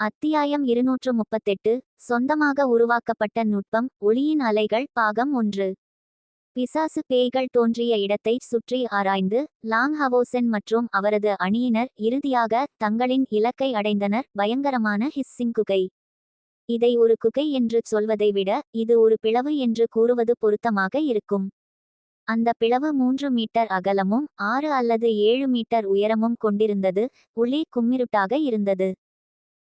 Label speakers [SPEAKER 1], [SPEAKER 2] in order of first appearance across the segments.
[SPEAKER 1] அத்தியாயம் இருநூற்று முப்பத்தெட்டு சொந்தமாக உருவாக்கப்பட்ட நுட்பம் ஒளியின் அலைகள் பாகம் ஒன்று. பிசாசு பேய்கள் தோன்றிய இடத்தை சுற்றி ஆராய்ந்து லாங் ஹவோசென் மற்றும் அவரது அணியினர் இறுதியாக தங்களின் இலக்கை அடைந்தனர். பயங்கரமான ஹிஸ்ஸிங் குகை. இதை ஒரு குகை என்று சொல்வதை விட இது ஒரு பிளவு என்று கூறுவது பொருத்தமாக இருக்கும். அந்த பிளவு மூன்று மீட்டர் அகலமும் ஆறு அல்லது ஏழு மீட்டர் உயரமும் கொண்டிருந்தது உள்ளே கும்மிருட்டாக இருந்தது.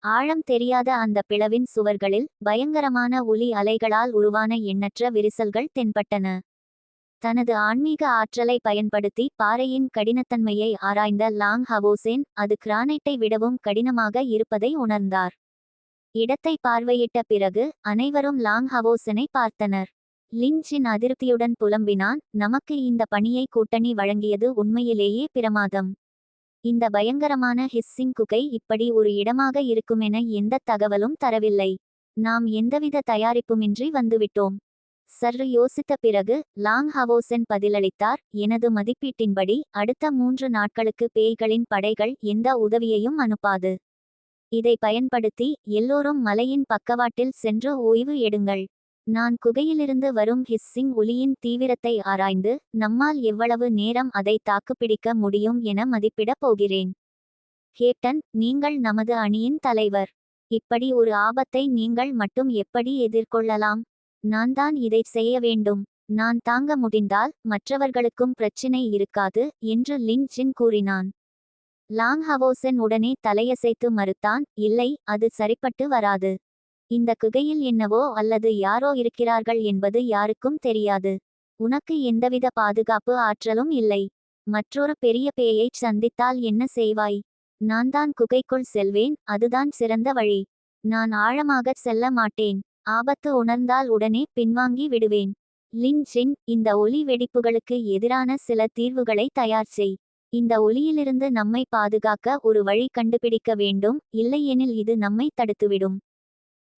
[SPEAKER 1] ஆழம் தெரியாத அந்த பிளவின் சுவர்களில் பயங்கரமான ஒலி அலைகளால் உருவான எண்ணற்ற விரிசல்கள் தென்பட்டன. தனது ஆன்மீக ஆற்றலை பயன்படுத்தி பாறையின் கடினத்தன்மையை ஆராய்ந்த லாங் ஹவோசேன் அது கிரானைட்டை விடவும் கடினமாக இருப்பதை உணர்ந்தார். இடத்தை பார்வையிட்ட பிறகு அனைவரும் லாங் ஹவோசனை பார்த்தனர். லிஞ்சின் அதிருப்தியுடன் புலம்பினான் நமக்கு இந்த பணியை கூட்டணி வழங்கியது உண்மையிலேயே பிரமாதம். இந்த பயங்கரமான ஹிஸ்ஸிங் குகை இப்படி ஒரு இடமாக இருக்குமென எந்த தகவலும் தரவில்லை. நாம் எந்தவித தயாரிப்புமின்றி வந்துவிட்டோம். சற்று யோசித்த பிறகு லாங் ஹவோசென் பதிலளித்தார் எனது மதிப்பீட்டின்படி அடுத்த மூன்று நாட்களுக்கு பேய்களின் படைகள் எந்த உதவியையும் அனுப்பாது. இதை பயன்படுத்தி எல்லோரும் மலையின் பக்கவாட்டில் சென்று ஓய்வு எடுங்கள். நான் குகையிலிருந்து வரும் ஹிஸ்ஸிங் ஒலியின் தீவிரத்தை ஆராய்ந்து நம்மால் எவ்வளவு நேரம் அதை தாக்குப்பிடிக்க முடியும் என மதிப்பிடப் போகிறேன். கேப்டன் நீங்கள் நமது அணியின் தலைவர். இப்படி ஒரு ஆபத்தை நீங்கள் மட்டும் எப்படி எதிர்கொள்ளலாம்? நான் தான் இதை செய்ய வேண்டும். நான் தாங்க முடிந்தால் மற்றவர்களுக்கும் பிரச்சினை இருக்காது என்று லின் ஜின் கூறினான். லாங் ஹவோசன் உடனே தலையசைத்து மறுத்தான் இல்லை அது சரிப்பட்டு வராது. இந்த குகையில் என்னவோ அல்லது யாரோ இருக்கிறார்கள் என்பது யாருக்கும் தெரியாது. உனக்கு எந்தவித பாதுகாப்பு ஆற்றலும் இல்லை. மற்றொரு பெரிய பேயைச் சந்தித்தால் என்ன செய்வாய்? நான் தான் குகைக்குள் செல்வேன் அதுதான் சிறந்த வழி. நான் ஆழமாகச் செல்ல மாட்டேன். ஆபத்து உணர்ந்தால் உடனே பின்வாங்கி விடுவேன். லின் ஜின் இந்த ஒலி வெடிப்புகளுக்கு எதிரான சில தீர்வுகளை தயார் செய். இந்த ஒலியிலிருந்து நம்மை பாதுகாக்க ஒரு வழி கண்டுபிடிக்க வேண்டும் இல்லையெனில் இது நம்மை தடுத்துவிடும்.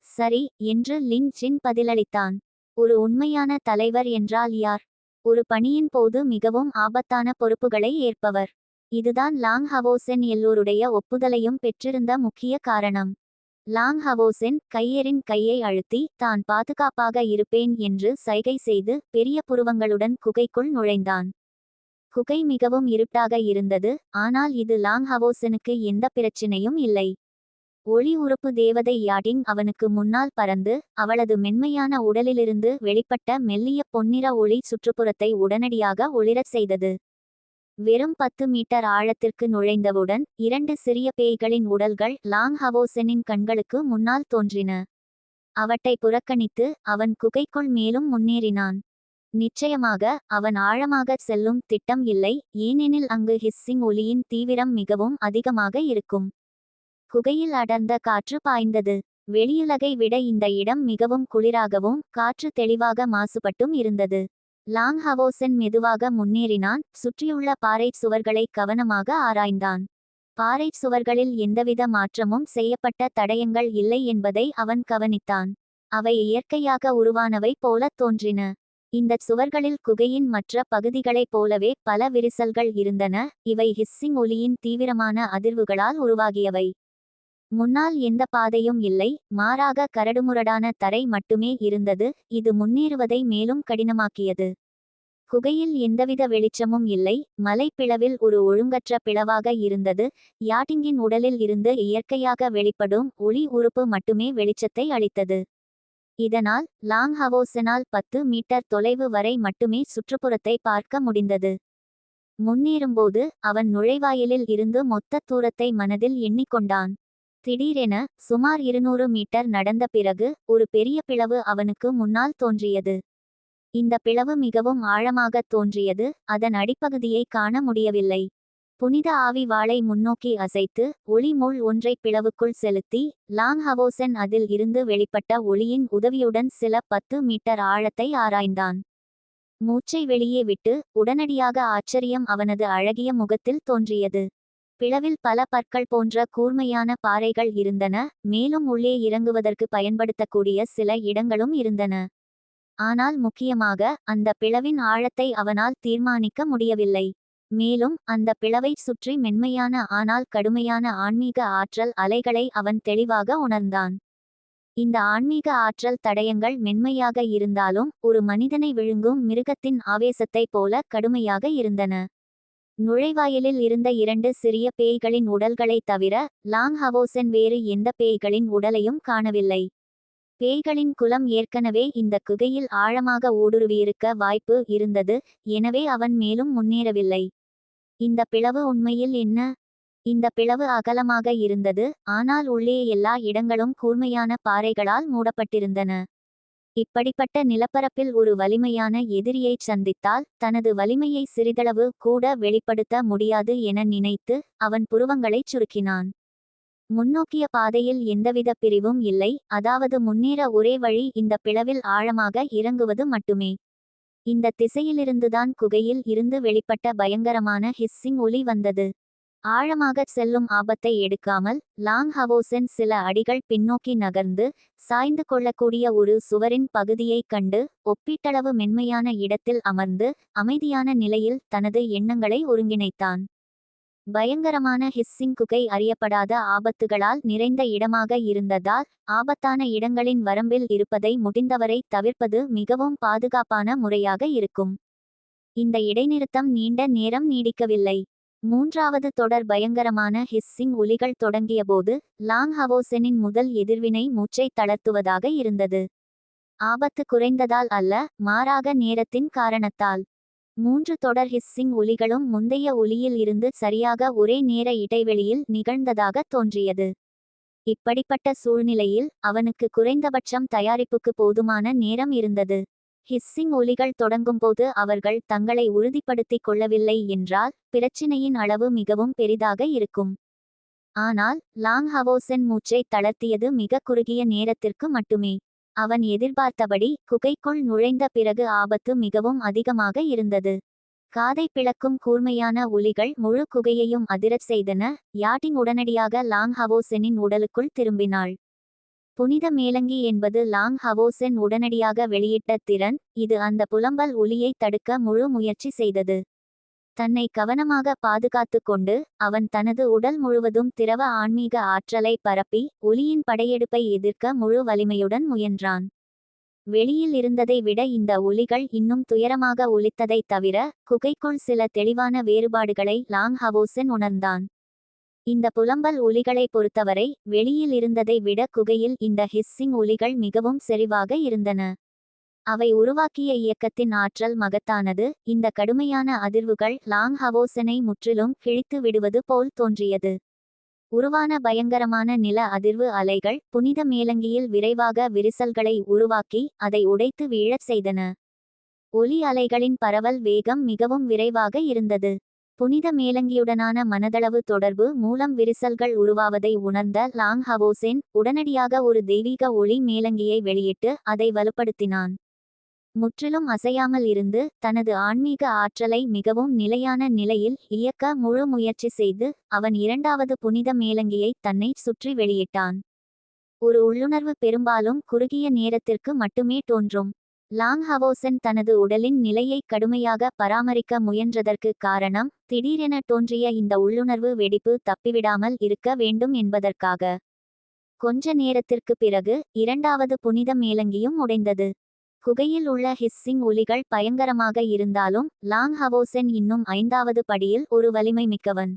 [SPEAKER 1] சரி என்று லின் ஜின் பதிலளித்தான். ஒரு உண்மையான தலைவர் என்றால் யார்? ஒரு பணியின் போது மிகவும் ஆபத்தான பொறுப்புகளை ஏற்பவர். இதுதான் லாங் ஹவோசென் எல்லோருடைய ஒப்புதலையும் பெற்றிருந்த முக்கிய காரணம். லாங் ஹவோசென் கையரின் கையை அழுத்தி தான் பாதுகாப்பாக இருப்பேன் என்று சைகை செய்து பெரிய புருவங்களுடன் குகைக்குள் நுழைந்தான். குகை மிகவும் இருட்டாக இருந்தது ஆனால் இது லாங் ஹவோசனுக்கு எந்த பிரச்சினையும் இல்லை. ஒளி உறுப்பு தேவதை யாடிங் அவனுக்கு முன்னால் பறந்து அவளது மென்மையான உடலிலிருந்து வெளிப்பட்ட மெல்லிய பொன்னிற ஒளி சுற்றுப்புறத்தை உடனடியாக ஒளிரச் செய்தது. வெறும் பத்து மீட்டர் ஆழத்திற்கு நுழைந்தவுடன் இரண்டு சிறிய பேய்களின் உடல்கள் லாங் ஹவோசனின் கண்களுக்கு முன்னால் தோன்றின. அவற்றை புறக்கணித்து அவன் குகைக்குள் மேலும் முன்னேறினான். நிச்சயமாக அவன் ஆழமாக செல்லும் திட்டம் இல்லை ஏனெனில் அங்கு ஹிஸ்ஸிங் ஒலியின் தீவிரம் மிகவும் அதிகமாக இருக்கும். குகையில் அடர்ந்த காற்று பாய்ந்தது. வெளியுலகை விட இந்த இடம் மிகவும் குளிராகவும் காற்று தெளிவாக மாசுபட்டும் இருந்தது. லாங் ஹவோசன் மெதுவாக முன்னேறினான் சுற்றியுள்ள பாறை சுவர்களை கவனமாக ஆராய்ந்தான். பாறை சுவர்களில் எந்தவித மாற்றமும் செய்யப்பட்ட தடயங்கள் இல்லை என்பதை அவன் கவனித்தான். அவை இயற்கையாக உருவானவை போலத் தோன்றின. இந்த சுவர்களில் குகையின் மற்ற பகுதிகளைப் போலவே பல விரிசல்கள் இருந்தன இவை ஹிஸ்ஸிங் ஒலியின் தீவிரமான அதிர்வுகளால் உருவாகியவை. முன்னால் எந்த பாதையும் இல்லை மாறாக கரடுமுரடான தரை மட்டுமே இருந்தது இது முன்னேறுவதை மேலும் கடினமாக்கியது. குகையில் எந்தவித வெளிச்சமும் இல்லை மலைப்பிளவில் ஒரு ஒழுங்கற்ற பிளவாக இருந்தது யாட்டிங்கின் உடலில் இருந்து இயற்கையாக வெளிப்படும் ஒளி உறுப்பு மட்டுமே வெளிச்சத்தை அளித்தது. இதனால் லாங் ஹவோசனால் பத்து மீட்டர் தொலைவு வரை மட்டுமே சுற்றுப்புறத்தை பார்க்க முடிந்தது. முன்னேறும்போது அவன் நுழைவாயிலில் இருந்து மொத்த தூரத்தை மனதில் எண்ணிக்கொண்டான். திடீரென சுமார் இருநூறு மீட்டர் நடந்த பிறகு ஒரு பெரிய பிளவு அவனுக்கு முன்னால் தோன்றியது. இந்த பிளவு மிகவும் ஆழமாக தோன்றியது அதன் அடிப்பகுதியை காண முடியவில்லை. புனித ஆவி வாளை முன்னோக்கி அசைத்து ஒளி முள் ஒன்றை பிளவுக்குள் செலுத்தி லாங் ஹவோசன் அதில் இருந்து வெளிப்பட்ட ஒளியின் உதவியுடன் சில பத்து மீட்டர் ஆழத்தை ஆராய்ந்தான். மூச்சை வெளியே விட்டு உடனடியாக ஆச்சரியம் அவனது அழகிய முகத்தில் தோன்றியது. பிளவில் பல பற்கள் போன்ற கூர்மையான பாறைகள் இருந்தன மேலும் உள்ளே இறங்குவதற்கு பயன்படுத்தக்கூடிய சில இடங்களும் இருந்தன. ஆனால் முக்கியமாக அந்த பிளவின் ஆழத்தை அவனால் தீர்மானிக்க முடியவில்லை. மேலும் அந்த பிளவைச் சுற்றி மென்மையான ஆனால் கடுமையான ஆன்மீக ஆற்றல் அலைகளை அவன் தெளிவாக உணர்ந்தான். இந்த ஆன்மீக ஆற்றல் தடயங்கள் மென்மையாக இருந்தாலும் ஒரு மனிதனை விழுங்கும் மிருகத்தின் ஆவேசத்தைப் போல கடுமையாக இருந்தன. நுழைவாயிலில் இருந்த இரண்டு சிறிய பேய்களின் உடல்களைத் தவிர லாங் ஹவோசன் வேறு எந்த பேய்களின் உடலையும் காணவில்லை. பேய்களின் குலம் ஏற்கனவே இந்த குகையில் ஆழமாக ஊடுருவியிருக்க வாய்ப்பு இருந்தது எனவே அவன் மேலும் முன்னேறவில்லை. இந்த பிளவு உண்மையில் என்ன? இந்த பிளவு அகலமாக இருந்தது ஆனால் உள்ளே எல்லா இடங்களும் கூர்மையான பாறைகளால் மூடப்பட்டிருந்தன. இப்படிப்பட்ட நிலப்பரப்பில் ஒரு வலிமையான எதிரியைச் சந்தித்தால் தனது வலிமையை சிறிதளவு கூட வெளிப்படுத்த முடியாது என நினைத்து அவன் புருவங்களைச் சுருக்கினான். முன்னோக்கிய பாதையில் எந்தவித பிரிவும் இல்லை அதாவது முன்னேற ஒரே வழி இந்த பிளவில் ஆழமாக இறங்குவது மட்டுமே. இந்த திசையிலிருந்துதான் குகையில் இருந்து வெளிப்பட்ட பயங்கரமான ஹிஸ்ஸிங் ஒலி வந்தது. ஆழமாகச் செல்லும் ஆபத்தை எடுக்காமல் லாங் ஹவோசன் சில அடிகள் பின்னோக்கி நகர்ந்து சாய்ந்து கொள்ளக்கூடிய ஒரு சுவரின் பகுதியைக் கண்டு ஒப்பீட்டளவு மென்மையான இடத்தில் அமர்ந்து அமைதியான நிலையில் தனது எண்ணங்களை ஒருங்கிணைத்தான். பயங்கரமான ஹிஸ்ஸிங் குகை அறியப்படாத ஆபத்துகளால் நிறைந்த இடமாக இருந்ததால் ஆபத்தான இடங்களின் வரம்பில் இருப்பதை முடிந்தவரை தவிர்ப்பது மிகவும் பாதுகாப்பான முறையாக இருக்கும். இந்த இடைநிறுத்தம் நீண்ட நேரம் நீடிக்கவில்லை. மூன்றாவது தொடர் பயங்கரமான ஹிஸ்ஸிங் ஒலிகள் தொடங்கியபோது லாங் ஹவோசெனின் முதல் எதிர்வினை மூச்சை தளர்த்துவதாக இருந்தது. ஆபத்து குறைந்ததால் அல்ல மாறாக நேரத்தின் காரணத்தால். மூன்று தொடர் ஹிஸ்ஸிங் ஒலிகளும் முந்தைய ஒலியில் இருந்து சரியாக ஒரே நேர இடைவெளியில் நிகழ்ந்ததாக தோன்றியது. இப்படிப்பட்ட சூழ்நிலையில் அவனுக்கு குறைந்தபட்சம் தயாரிப்புக்கு போதுமான நேரம் இருந்தது. ஹிஸ்ஸிங் ஒலிகள் தொடங்கும்போது அவர்கள் தங்களை உறுதிப்படுத்திக் கொள்ளவில்லை என்றால் பிரச்சினையின் அளவு மிகவும் பெரிதாக இருக்கும். ஆனால் லாங் ஹவோசென் மூச்சை தளர்த்தியது மிக குறுகிய நேரத்திற்கு மட்டுமே. அவன் எதிர்பார்த்தபடி குகைக்குள் நுழைந்த பிறகு ஆபத்து மிகவும் அதிகமாக இருந்தது. காதை பிளக்கும் கூர்மையான ஒலிகள் முழு குகையையும் அதிரச் செய்தன யாட்டிங் உடனடியாக லாங் ஹவோசெனின் உடலுக்குள் திரும்பினாள். புனித மேலங்கி என்பது லாங் ஹவோசென் உடனடியாக வெளியிட்ட திறன் இது அந்த புலம்பல் ஒலியை தடுக்க முழு முயற்சி செய்தது. தன்னை கவனமாக பாதுகாத்து கொண்டு அவன் தனது உடல் முழுவதும் திரவ ஆன்மீக ஆற்றலை பரப்பி ஒலியின் படையெடுப்பை எதிர்க்க முழு வலிமையுடன் முயன்றான். வெளியில் இருந்ததை விட இந்த ஒலிகள் இன்னும் துயரமாக ஒலித்ததைத் தவிர குகைக்குள் சில தெளிவான வேறுபாடுகளை லாங் ஹவோசன் உணர்ந்தான். இந்த புலம்பல் ஒலிகளை பொறுத்தவரை வெளியில் இருந்ததை விட குகையில் இந்த ஹிஸ்ஸிங் ஒலிகள் மிகவும் செறிவாக இருந்தன. அவை உருவாக்கிய இயக்கத்தின் ஆற்றல் மகத்தானது. இந்த கடுமையான அதிர்வுகள் லாங் ஹவோசனை முற்றிலும் கிழித்து விடுவது போல் தோன்றியது. உருவான பயங்கரமான நில அதிர்வு அலைகள் புனித மேலங்கியில் விரைவாக விரிசல்களை உருவாக்கி அதை உடைத்து வீழச் செய்தன. ஒலி அலைகளின் பரவல் வேகம் மிகவும் விரைவாக இருந்தது. புனித மேலங்கியுடனான மனதளவு தொடர்பு மூலம் விரிசல்கள் உருவாவதை உணர்ந்த லாங் ஹவோசென் உடனடியாக ஒரு தெய்வீக ஒளி மேலங்கியை வெளியிட்டு அதை வலுப்படுத்தினான். முற்றிலும் அசையாமல் இருந்து தனது ஆன்மீக ஆற்றலை மிகவும் நிலையான நிலையில் இயக்க முழு முயற்சி செய்து அவன் இரண்டாவது புனித மேலங்கியை தன்னை சுற்றி வெளியிட்டான். ஒரு உள்ளுணர்வு பெரும்பாலும் குறுகிய நேரத்திற்கு மட்டுமே தோன்றும். லாங் ஹவோசன் தனது உடலின் நிலையை கடுமையாக பராமரிக்க முயன்றதற்கு காரணம் திடீரென தோன்றிய இந்த உள்ளுணர்வு வெடிப்பு தப்பிவிடாமல் இருக்க வேண்டும் என்பதற்காக. கொஞ்ச நேரத்திற்கு பிறகு இரண்டாவது புனித மேலங்கியும் உடைந்தது. குகையில் உள்ள ஹிஸ்ஸிங் ஒலிகள் பயங்கரமாக இருந்தாலும் லாங் ஹவோசென் இன்னும் ஐந்தாவது படியில் ஒரு வலிமை மிக்கவன்.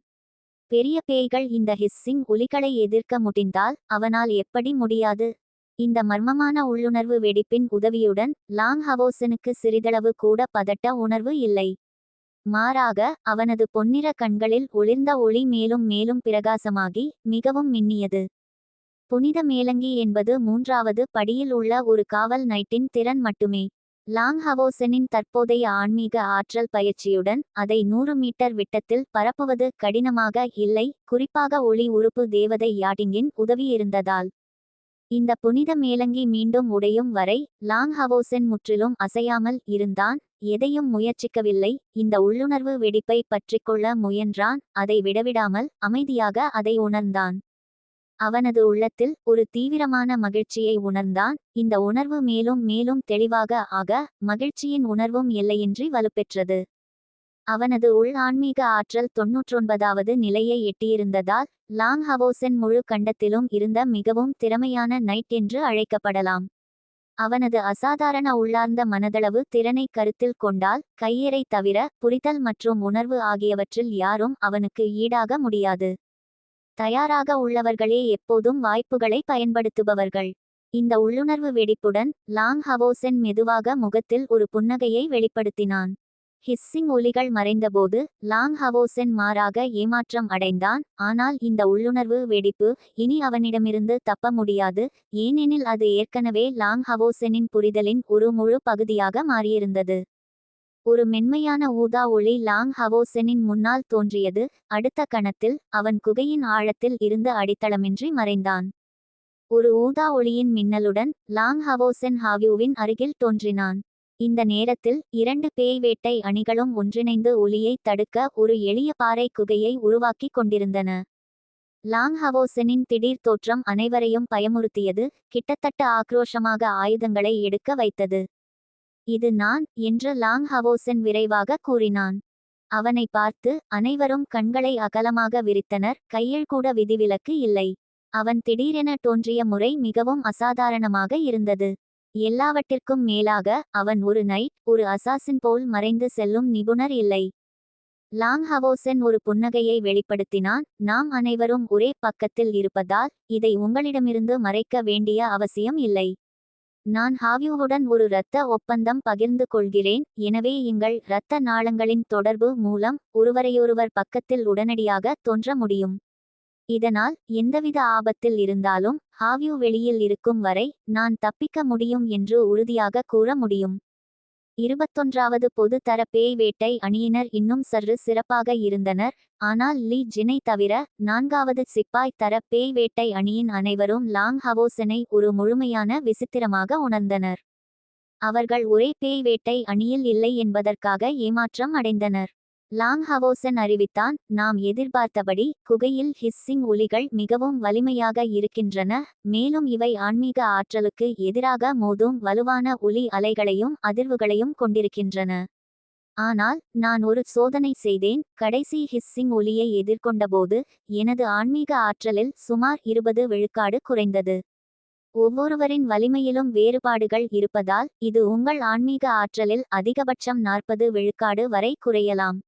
[SPEAKER 1] பெரிய பேய்கள் இந்த ஹிஸ்ஸிங் ஒலிகளை எதிர்க்க முடிந்தால் அவனால் எப்படி முடியாது? இந்த மர்மமான உள்ளுணர்வு வெடிப்பின் உதவியுடன் லாங் ஹவோசனுக்கு சிறிதளவு கூட பதட்ட உணர்வு இல்லை. மாறாக அவனது பொன்னிற கண்களில் ஒளிர்ந்த ஒளி மேலும் மேலும் பிரகாசமாகி மிகவும் மின்னியது. புனித மேலங்கி என்பது மூன்றாவது படியில் உள்ள ஒரு காவல் நைட்டின் திறன் மட்டுமே. லாங் ஹவோசனின் தற்போதைய ஆன்மீக ஆற்றல் பயிற்சியுடன் அதை நூறு மீட்டர் விட்டத்தில் பரப்புவது கடினமாக இல்லை குறிப்பாக ஒளி உறுப்பு தேவதை யாட்டிங்கின் உதவி இருந்ததால் இந்த புனித மேலங்கி மீண்டும் உடையும் வரை லாங் ஹவோசன் முற்றிலும் அசையாமல் இருந்தான் எதையும் முயற்சிக்கவில்லை இந்த உள்ளுணர்வு வெடிப்பை பற்றிக்கொள்ள முயன்றான் அதை விடவிடாமல் அமைதியாக அதை உணர்ந்தான். அவனது உள்ளத்தில் ஒரு தீவிரமான மகிழ்ச்சியை உணர்ந்தான் இந்த உணர்வு மேலும் மேலும் தெளிவாக ஆக மகிழ்ச்சியின் உணர்வும் எல்லையின்றி வலுப்பெற்றது. அவனது உள் ஆன்மீக ஆற்றல் தொன்னூற்றொன்பதாவது நிலையை எட்டியிருந்ததால் லாங் ஹவோசென் முழு கண்டத்திலும் இருந்த மிகவும் திறமையான நைட் என்று அழைக்கப்படலாம். அவனது அசாதாரண உள்ளார்ந்த மனதளவு திறனை கருத்தில் கொண்டால் கையேறை தவிர புரிதல் மற்றும் உணர்வு ஆகியவற்றில் யாரும் அவனுக்கு ஈடாக முடியாது. தயாராக உள்ளவர்களே எப்போதும் வாய்ப்புகளை பயன்படுத்துபவர்கள். இந்த உள்ளுணர்வு வெடிப்புடன் லாங் ஹவோசென் மெதுவாக முகத்தில் ஒரு புன்னகையை வெளிப்படுத்தினான். ஹிஸ்ஸிங் ஒலிகள் மறைந்தபோது லாங் ஹவோசென் மாறாக ஏமாற்றம் அடைந்தான். ஆனால் இந்த உள்ளுணர்வு வெடிப்பு இனி அவனிடமிருந்து தப்ப முடியாது. ஏனெனில் அது ஏற்கனவே லாங் ஹவோசெனின் புரிதலின் ஒரு முழு பகுதியாக மாறியிருந்தது. ஒரு மென்மையான ஊதா ஒளி லாங் ஹவோசெனின் முன்னால் தோன்றியது. அடுத்த கணத்தில் அவன் குகையின் ஆழத்தில் இருந்து அடித்தளமின்றி மறைந்தான். ஒரு ஊதா ஒளியின் மின்னலுடன் லாங் ஹவோசென் ஹாவியூவின் அருகில் தோன்றினான். இந்த நேரத்தில் இரண்டு பேய் வேட்டை அணிகளும் ஒன்றிணைந்து ஒளியை தடுக்க ஒரு எளிய பாறை குகையை உருவாக்கிக் கொண்டிருந்தன. லாங் ஹவோசெனின் திடீர் தோற்றம் அனைவரையும் பயமுறுத்தியது கிட்டத்தட்ட ஆக்ரோஷமாக ஆயுதங்களை எடுக்க வைத்தது. இது நான் என்று லாங் ஹவோசென் விரைவாக கூறினான். அவனை பார்த்து அனைவரும் கண்களை அகலமாக விரித்தனர் கையில் கூட விதிவிலக்கு இல்லை. அவன் திடீரென தோன்றிய முறை மிகவும் அசாதாரணமாக இருந்தது. எல்லாவற்றிற்கும் மேலாக அவன் ஒரு நைட் ஒரு அசாசின் போல் மறைந்து செல்லும் நிபுணர் இல்லை. லாங் ஹவோசென் ஒரு புன்னகையை வெளிப்படுத்தினான் நாம் அனைவரும் ஒரே பக்கத்தில் இருப்பதால் இதை உங்களிடமிருந்து மறைக்க வேண்டிய அவசியம் இல்லை. நான் ஹாவியூவுடன் ஒரு இரத்த ஒப்பந்தம் பகிர்ந்து கொள்கிறேன் எனவே எங்கள் இரத்த நாளங்களின் தொடர்பு மூலம் ஒருவரையொருவர் பக்கத்தில் உடனடியாக தோன்ற முடியும். இதனால் எந்தவித ஆபத்தில் இருந்தாலும் ஹாவ்யூ வெளியில் இருக்கும் வரை நான் தப்பிக்க முடியும் என்று உறுதியாக கூற முடியும். இருபத்தொன்றாவது பொது தர பேய் வேட்டை அணியினர் இன்னும் சற்று சிறப்பாக இருந்தனர். ஆனால் லீ ஜினை தவிர நான்காவது சிப்பாய் தர பேய் வேட்டை அணியின் அனைவரும் லாங் ஹவோசனை ஒரு முழுமையான விசித்திரமாக உணர்ந்தனர். அவர்கள் ஒரே பேய் வேட்டை அணியில் இல்லை என்பதற்காக ஏமாற்றம் அடைந்தனர். லாங் ஹவோசன் அறிவித்தான் நாம் எதிர்பார்த்தபடி குகையில் ஹிஸ்ஸிங் ஒலிகள் மிகவும் வலிமையாக இருக்கின்றன மேலும் இவை ஆன்மீக ஆற்றலுக்கு எதிராக மோதும் வலுவான ஒலி அலைகளையும் அதிர்வுகளையும் கொண்டிருக்கின்றன. ஆனால் நான் ஒரு சோதனை செய்தேன் கடைசி ஹிஸ்ஸிங் ஒலியை எதிர்கொண்டபோது எனது ஆன்மீக ஆற்றலில் சுமார் இருபது விழுக்காடு குறைந்தது. ஒவ்வொருவரின் வலிமையிலும் வேறுபாடுகள் இருப்பதால் இது உங்கள் ஆன்மீக ஆற்றலில் அதிகபட்சம் நாற்பது விழுக்காடு வரை குறையலாம்.